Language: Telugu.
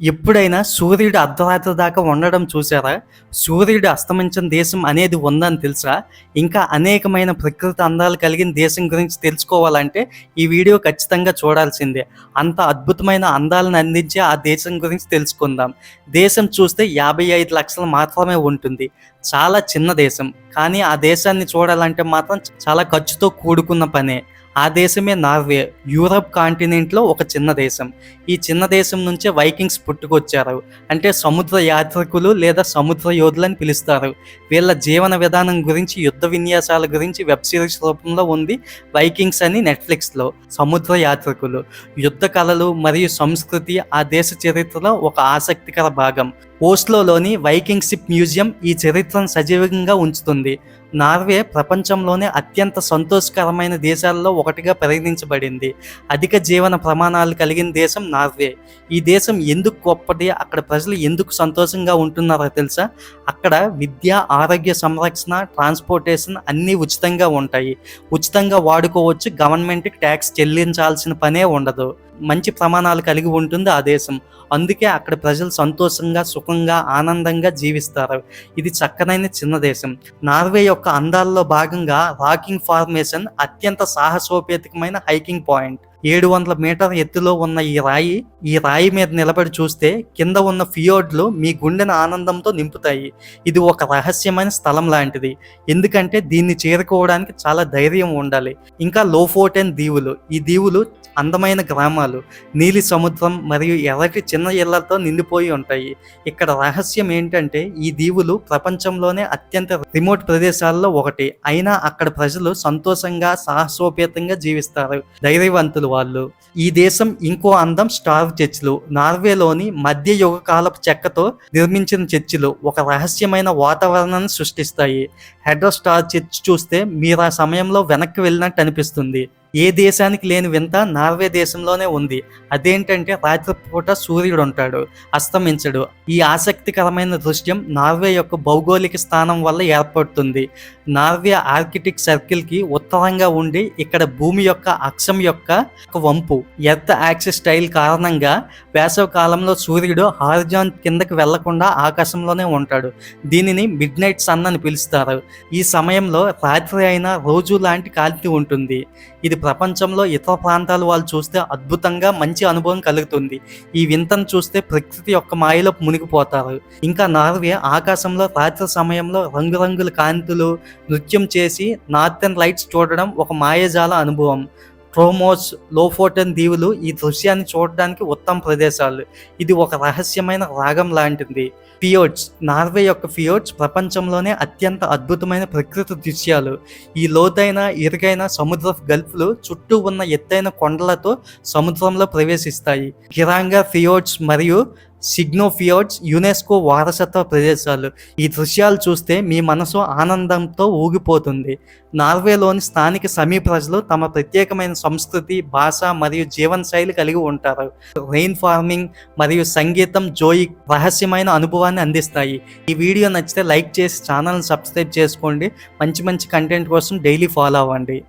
ఎప్పుడైనా సూర్యుడు అర్ధరాత్రి దాకా ఉండడం చూసారా? సూర్యుడు అస్తమించిన దేశం అనేది ఉందని తెలుసా? ఇంకా అనేకమైన ప్రకృతి అందాలు కలిగిన దేశం గురించి తెలుసుకోవాలంటే ఈ వీడియో ఖచ్చితంగా చూడాల్సిందే. అంత అద్భుతమైన అందాలను అందించే ఆ దేశం గురించి తెలుసుకుందాం. దేశం చూస్తే యాభై ఐదు లక్షలు మాత్రమే ఉంటుంది. చాలా చిన్న దేశం. కానీ ఆ దేశాన్ని చూడాలంటే మాత్రం చాలా ఖర్చుతో కూడుకున్న పనే. ఆ దేశమే నార్వే యూరప్ కాంటినెంట్లో ఒక చిన్న దేశం. ఈ చిన్న దేశం నుంచే వైకింగ్స్ పుట్టుకొచ్చారు. అంటే సముద్ర యాత్రికులు లేదా సముద్ర యోధులు అని పిలుస్తారు. వీళ్ళ జీవన విధానం గురించి యుద్ధ విన్యాసాల గురించి వెబ్ సిరీస్ రూపంలో ఉంది వైకింగ్స్ అని నెట్ఫ్లిక్స్లో సముద్ర యాత్రికులు. యుద్ధ కళలు మరియు సంస్కృతి ఆ దేశ చరిత్రలో ఒక ఆసక్తికర భాగం. ఓస్లోలోని వైకింగ్ షిప్ మ్యూజియం ఈ చరిత్రను సజీవంగా ఉంచుతుంది. నార్వే ప్రపంచంలోనే అత్యంత సంతోషకరమైన దేశాల్లో ఒకటిగా పరిగణించబడింది. అధిక జీవన ప్రమాణాలు కలిగిన దేశం నార్వే. ఈ దేశం ఎందుకు గొప్పది? అక్కడ ప్రజలు ఎందుకు సంతోషంగా ఉంటున్నారో తెలుసా? అక్కడ విద్య ఆరోగ్య సంరక్షణ ట్రాన్స్పోర్టేషన్ అన్నీ ఉచితంగా ఉంటాయి. ఉచితంగా వాడుకోవచ్చు. గవర్నమెంట్కి ట్యాక్స్ చెల్లించాల్సిన పనే ఉండదు. మంచి ప్రమాణాలు కలిగి ఉంటుంది ఆ దేశం. అందుకే అక్కడ ప్రజలు సంతోషంగా సుఖంగా ఆనందంగా జీవిస్తారు. ఇది చక్కనైన చిన్న దేశం. నార్వే యొక్క అందాల్లో భాగంగా రాకింగ్ ఫార్మేషన్ అత్యంత సాహసోపేతకమైన హైకింగ్ పాయింట్. ఏడు వందల మీటర్ ఎత్తులో ఉన్న ఈ రాయి ఈ రాయి మీద నిలబడి చూస్తే కింద ఉన్న ఫియోడ్లు మీ గుండెను ఆనందంతో నింపుతాయి. ఇది ఒక రహస్యమైన స్థలం లాంటిది. ఎందుకంటే దీన్ని చేరుకోవడానికి చాలా ధైర్యం ఉండాలి. ఇంకా లోఫోటెన్ దీవులు. ఈ దీవులు అందమైన గ్రామాలు. నీలి సముద్రం మరియు ఎర్రటి చిన్న ఇళ్ళతో నిండిపోయి ఉంటాయి. ఇక్కడ రహస్యం ఏంటంటే ఈ దీవులు ప్రపంచంలోనే అత్యంత రిమోట్ ప్రదేశాల్లో ఒకటి. అయినా అక్కడ ప్రజలు సంతోషంగా సాహసోపేతంగా జీవిస్తారు. ధైర్యవంతులు వాళ్ళు. ఈ దేశం ఇంకో అందం స్టార్ చర్చిలు. నార్వేలోని మధ్య యుగ కాలపు చెక్కతో నిర్మించిన చర్చిలు ఒక రహస్యమైన వాతావరణాన్ని సృష్టిస్తాయి. హెడ్ స్టార్ చర్చ్ చూస్తే మీరు ఆ సమయంలో వెనక్కి వెళ్ళినట్టు అనిపిస్తుంది. ఏ దేశానికి లేని వింత నార్వే దేశంలోనే ఉంది. అదేంటంటే రాత్రిపూట సూర్యుడు ఉంటాడు అస్తమించడు. ఈ ఆసక్తికరమైన దృశ్యం నార్వే యొక్క భౌగోళిక స్థానం వల్ల ఏర్పడుతుంది. నార్వే ఆర్కిటిక్ సర్కిల్కి ఉత్తరంగా ఉండి ఇక్కడ భూమి యొక్క అక్షం యొక్క ఒక వంపు ఎర్త్ యాక్సిస్ స్టైల్ కారణంగా వేసవి కాలంలో సూర్యుడు హార్జాన్ కిందకి వెళ్ళకుండా ఆకాశంలోనే ఉంటాడు. దీనిని మిడ్ నైట్ సన్ అని పిలుస్తారు. ఈ సమయంలో రాత్రి అయినా రోజు లాంటి కాల్తీ ఉంటుంది. ఇది ప్రపంచంలో ఇతర ప్రాంతాలు వాళ్ళు చూస్తే అద్భుతంగా మంచి అనుభవం కలుగుతుంది. ఈ వింతను చూస్తే ప్రకృతి యొక్క మాయలో మునిగిపోతారు. ఇంకా నార్వే ఆకాశంలో రాత్రి సమయంలో రంగురంగుల కాంతులు నృత్యం చేసి నార్థన్ లైట్స్ చూడడం ఒక మాయజాల అనుభవం. ట్రోమోస్ లోఫోటన్ దీవులు ఈ దృశ్యాన్ని చూడడానికి ఉత్తమ ప్రదేశాలు. ఇది ఒక రహస్యమైన రాగం లాంటిది. ఫియోడ్స్ నార్వే యొక్క ఫియోడ్స్ ప్రపంచంలోనే అత్యంత అద్భుతమైన ప్రకృతి దృశ్యాలు. ఈ లోతైన ఇరుగైన సముద్ర గల్ఫ్లు చుట్టూ ఉన్న ఎత్తైన కొండలతో సముద్రంలో ప్రవేశిస్తాయి. గిరాంగా ఫియోడ్స్ మరియు సిగ్నోఫియోడ్స్ యునెస్కో వారసత్వ ప్రదేశాలు. ఈ దృశ్యాలు చూస్తే మీ మనసు ఆనందంతో ఊగిపోతుంది. నార్వేలోని స్థానిక సమీ ప్రజలు తమ ప్రత్యేకమైన సంస్కృతి భాష మరియు జీవన శైలి కలిగి ఉంటారు. రెయిన్ ఫార్మింగ్ మరియు సంగీతం జోయి రహస్యమైన అనుభవాన్ని అందిస్తాయి. ఈ వీడియో నచ్చితే లైక్ చేసి ఛానల్ని సబ్స్క్రైబ్ చేసుకోండి. మంచి మంచి కంటెంట్ కోసం డైలీ ఫాలో అవ్వండి.